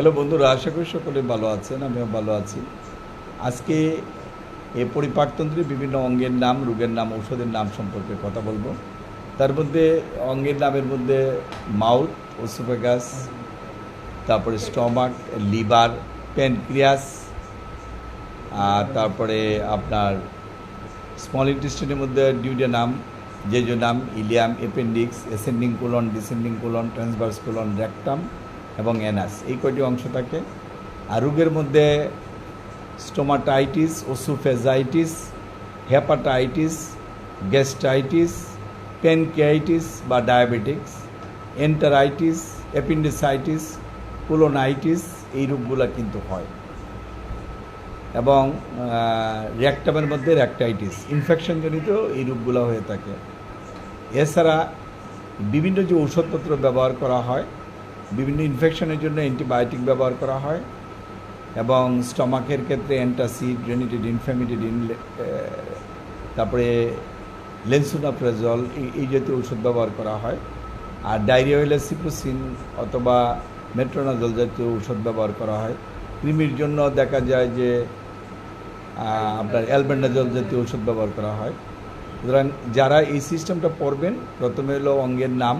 Hello বন্ধুরা, আশা করি সকলে ভালো আছেন, আমিও ভালো আছি। আজকে এ পরিপাকতন্ত্রের বিভিন্ন অঙ্গের নাম, রোগের নাম, ঔষধের নাম সম্পর্কে কথা বলব। তার মধ্যে অঙ্গের নামের মধ্যে মাউথ, ওসোফেগাস, তারপরে স্টমাক, লিভার, প্যানক্রিয়াস, আর তারপরে আপনার স্মল ইন্টেস্টিনের মধ্যে ডিউডিয়া নাম যে যে নাম, ileum appendix ascending colon, descending colon, transverse colon rectum এবং অ্যানাস এই কয়টি অংশ থাকে আর রোগের মধ্যে stomatitis, oesophagitis, hepatitis, gastritis pancreatitis বা ডায়াবেটিক্স, এন্টারাইটিস, অ্যাপেন্ডিসাইটিস, কোলোনাইটিস, এই রোগগুলো কিন্তু হয়। এবং র্যাকটামের মধ্যে র্যাকটাইটিস ইনফেকশনজনিত এই রোগগুলো হয়ে থাকে। এছাড়া বিভিন্ন যে ওষুধপত্র ব্যবহার করা হয় বিভিন্ন ইনফেকশনের জন্য অ্যান্টিবায়োটিক ব্যবহার করা হয় এবং স্টমাকের ক্ষেত্রে অ্যান্টাসিড রেনিটিডিন ফ্যামিটিডিন তারপরে লেন্সুনাপ্রেজল এই জাতীয় ওষুধ ব্যবহার করা হয়। আর ডায়রিয়া হলে সিপ্রোসিন অথবা মেট্রোনাজল জাতীয় ওষুধ ব্যবহার করা হয়। কৃমির জন্য দেখা যায় যে আপনার অ্যালবেন্ডাজল জাতীয় ওষুধ ব্যবহার করা হয়। সুতরাং যারা এই সিস্টেমটা পড়বেন, প্রথমে হলো অঙ্গের নাম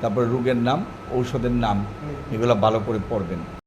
তারপরে রোগের নাম ঔষধের নাম এগুলো ভালো করে পড়বেন।